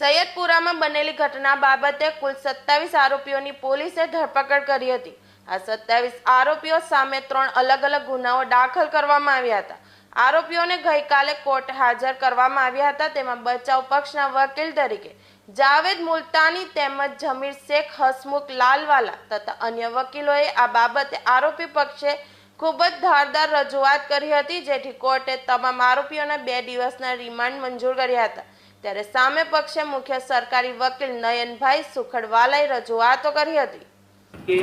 સૈયદપુરામાં બનેલી ઘટના બાબતે કુલ સત્તાવીસ આરોપીઓની પોલીસે ધરપકડ કરી હતી. આ સત્તાવીસ આરોપીઓ સામે ત્રણ અલગ અલગ ગુનાઓ દાખલ કરવામાં આવ્યા હતા. આરોપીઓને ગઈકાલે કોર્ટ હાજર કરવામાં આવ્યા હતા, તેમાં બચાવ પક્ષના વકીલ તરીકે જાવેદ મુલતાની તેમજ જમીર શેખ હસમુખ લાલવાલા તથા અન્ય વકીલોએ આ બાબતે આરોપી પક્ષે ખૂબ જ ધારદાર રજૂઆત કરી હતી, જેથી કોર્ટે તમામ આરોપીઓના બે દિવસના રિમાન્ડ મંજૂર કર્યા હતા. ત્યારે સામે પક્ષે મુખ્ય સરકારી વકીલ નયનભાઈ સુખડવાલાએ રજૂઆતો કરી હતી. કે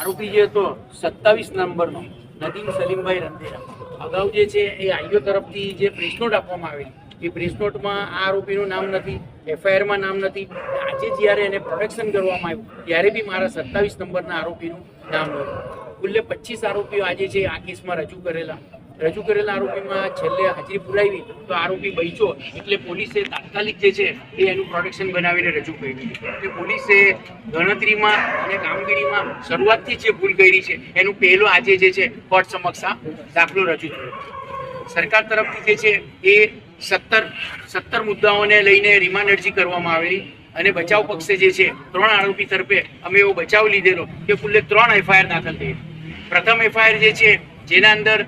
આરોપી જે હતો, સત્તાવીસ નંબરનો, નદીમ સલીમભાઈ રંધેરા અગાઉ જે છે એ આઈઓ તરફથી જે પ્રેસ નોટ આપવામાં આવેલી, એ પ્રેસ નોટમાં આ આરોપીનું નામ નથી એફઆઈઆરમાં નામ નથી. આજે જ્યારે એને પ્રોટેક્શન કરવામાં આવ્યું, ત્યારે બી મારા સત્તાવીસ નંબરના આરોપીનું નામ નહોતું. કુલ્લે પચીસ આરોપીઓ આજે છે આ કેસમાં રજૂ કરેલા. રજૂ કરેલા આરોપીમાં છેલ્લે હાજરી પુરાવી તો આરોપી બચ્યો એટલે પોલીસે તાત્કાલિક જે છે એ એનું પ્રોટેક્શન બનાવીને રજૂ કર્યું એટલે પોલીસે ગણતરીમાં અને કામગીરીમાં શરૂઆતથી જે ભૂલ કરી છે, એનું પહેલો આજે જે છે કોર્ટ સમક્ષ આ દાખલો રજૂ થયો. સરકાર તરફથી જે છે એ સત્તર સત્તર મુદ્દાઓને લઈને રિમાન્ડ અરજી કરવામાં આવેલી અને બચાવ પક્ષે જે છે, ત્રણ આરોપી તરફે અમે એવો બચાવ લીધેલો કે કુલ્લે ત્રણ એફઆઈઆર દાખલ થઈ પ્રથમ એફઆઈઆર જે છે, જેના અંદર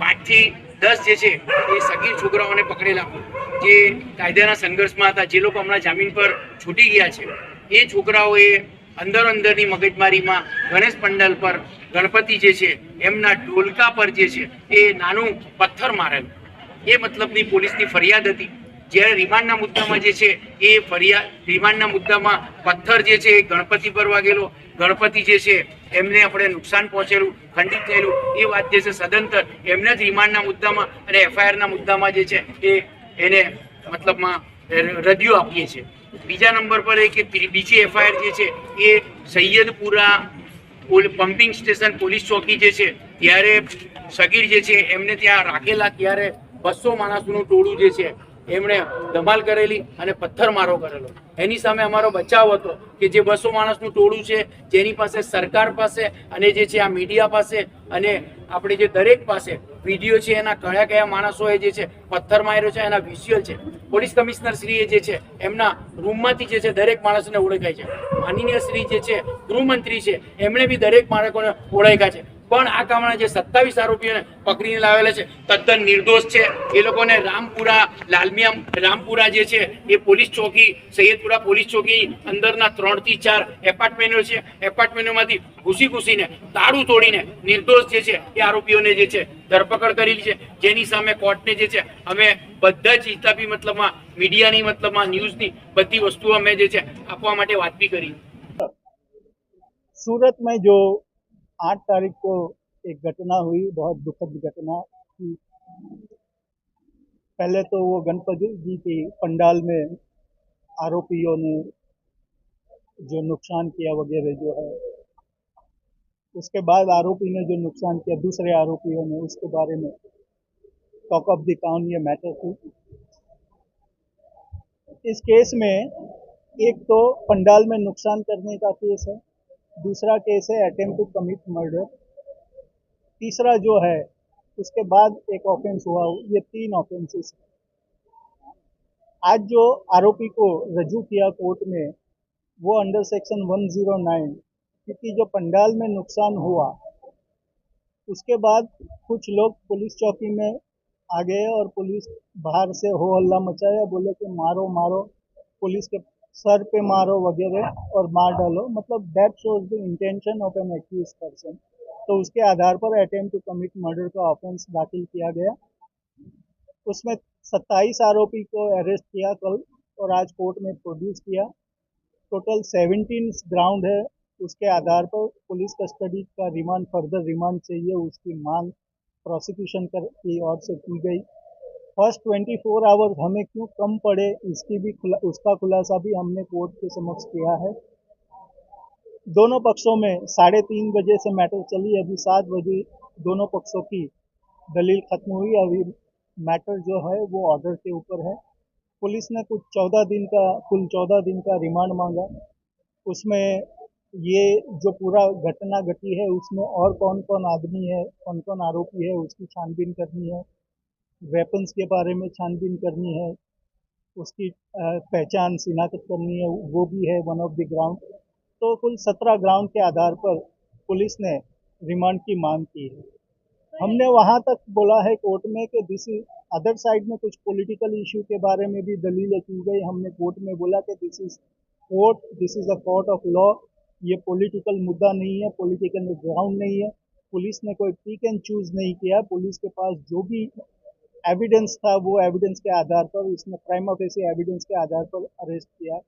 પાંચથી દસ જે છે, એ સગીર છોકરાઓને પકડેલા. જે કાયદાના સંઘર્ષમાં હતા, જે લોકો હમણાં જામીન પર છૂટી ગયા છે, એ છોકરાઓએ અંદર અંદરની મગજમારીમાં ગણેશ પંડાલ પર ગણપતિ જે છે, એમના ઢોલકા પર જે છે, એ નાનું પથ્થર મારેલું. એ મતલબની પોલીસની ફરિયાદ હતી. જ્યારે રિમાન્ડના મુદ્દામાં જે છે, એ ફરિયાદ રિમાન્ડના મુદ્દામાં પથ્થર જે છે, એ ગણપતિ પર વાગેલો. ગણપતિ જે છે, એમને આપણે નુકસાન પહોંચેલું, ખંડિત થયેલું. એ વાત જે છે, સદંતર એમને જ રિમાન્ડના મુદ્દામાં અને એફઆઈઆરના મુદ્દામાં જે છે, એ એને મતલબમાં રદિયો આપીએ છીએ. બીજા નંબર પર એ કે બીજી એફઆઈઆર જે છે, એ સૈયદપુરા પમ્પિંગ સ્ટેશન પોલીસ ચોકી જે છે, ત્યારે સગીર જે છે, એમને ત્યાં રાખેલા ત્યારે બસો માણસનું ટોળું જે છે એમણે ધમાલ કરેલી અને પથ્થરમારો કરેલો. એની સામે અમારો બચાવ હતો કે જે બસો માણસનું ટોળું છે, જેની પાસે સરકાર પાસે અને જે છે આ મીડિયા પાસે અને આપણે જે દરેક પાસે વીડિયો છે, એના કયા કયા માણસોએ જે છે પથ્થર માર્યો છે, એના વિઝ્યુઅલ છે. પોલીસ કમિશનર શ્રીએ જે છે એમના રૂમમાંથી જે છે દરેક માણસને ઓળખાય છે. માનનીય શ્રી જે છે ગૃહમંત્રી છે, એમણે બી દરેક બાળકોને ઓળખ્યા છે. પણ આ કામના જે સત્તાવીસ આરોપીઓને પકડીને લાવેલા છે, તદ્દન નિર્દોષ છે. એ લોકોને રામપુરા, લાલમિયા, રામપુરા જે છે, એ પોલીસ ચોકી, સૈયદપુરા પોલીસ ચોકી અંદરના ત્રણથી ચાર એપાર્ટમેન્ટો છે. એપાર્ટમેન્ટોમાંથી ઘૂસી ઘૂસીને તાળું તોડીને નિર્દોષ જે છે, એ આરોપીઓને જે છે, ધરપકડ કરેલી છે. જેની સામે કોર્ટને જે છે, અમે બધા જ હિતાબી મતલબમાં, મીડિયાની મતલબમાં, ન્યૂઝની બધી વસ્તુઓ અમે જે છે, આપવા માટે વાત બી કરી. સુરતમાં જો आठ तारीख को एक घटना हुई, बहुत दुखद घटना पहले तो वो गणपति जी की पंडाल में आरोपियों ने जो नुकसान किया वगैरह जो है, उसके बाद आरोपी ने जो नुकसान किया, दूसरे आरोपियों ने, उसके बारे में टॉक ऑफ़ द टाउन ये मैटर थी। इस केस में एक तो पंडाल में नुकसान करने का केस है दूसरा केस है अटेम्प्ट टू कमिट मर्डर तीसरा जो है, उसके बाद एक ऑफेंस हुआ, ये तीन ऑफेंसेस आज जो आरोपी को रजू किया कोर्ट में, वो अंडर सेक्शन 109 क्योंकि जो पंडाल में नुकसान हुआ, उसके बाद कुछ लोग पुलिस चौकी में आ गए और पुलिस बाहर से हो हल्ला मचाया, बोले कि मारो मारो, पुलिस के सर पे मारो वगैरह और मार डालो। मतलब that shows the intention of an accuse person तो उसके आधार पर अटेम्प्ट टू कमिट मर्डर का ऑफेंस दाखिल किया गया। उसमें 27 आरोपी को अरेस्ट किया कल और आज कोर्ट में प्रोड्यूस किया। टोटल 17 ग्राउंड है। उसके आधार पर पुलिस कस्टडी का रिमांड फर्दर रिमांड चाहिए। उसकी मांग प्रोसिक्यूशन कर, की ओर से की गई। फ़र्स्ट 24 आवर्स हमें क्यों कम पड़े इसकी भी खुला, उसका खुलासा भी हमने कोर्ट के समक्ष किया है। दोनों पक्षों में साढ़े तीन बजे से मैटर चली अभी सात बजे दोनों पक्षों की दलील खत्म हुई। अभी मैटर जो है वो ऑर्डर के ऊपर है। पुलिस ने कुछ चौदह दिन का कुल चौदह दिन का रिमांड मांगा। उसमें ये जो पूरा घटना घटी है उसमें और कौन कौन आदमी है कौन कौन आरोपी है उसकी छानबीन करनी है वेपन्स के बारे में छानबीन करनी है, उसकी पहचान शिनाख्त करनी है, वो भी है वन ऑफ़ द ग्राउंड तो कुल सत्रह ग्राउंड के आधार पर पुलिस ने रिमांड की मांग की है। हमने वहाँ तक बोला है कोर्ट में कि दिस इज़ अदर साइड में कुछ पॉलिटिकल इशू के बारे में भी दलीलें की गई। हमने कोर्ट में बोला कि this is court this is a court of law ये पॉलिटिकल मुद्दा नहीं है पॉलिटिकल ग्राउंड नहीं है। पुलिस ने कोई पिक एंड चूज़ नहीं किया। पुलिस के पास जो भी एविडेंस था वो एविडेंस के आधार पर उसने प्राइम ऑफ एविडेंस के आधार पर अरेस्ट किया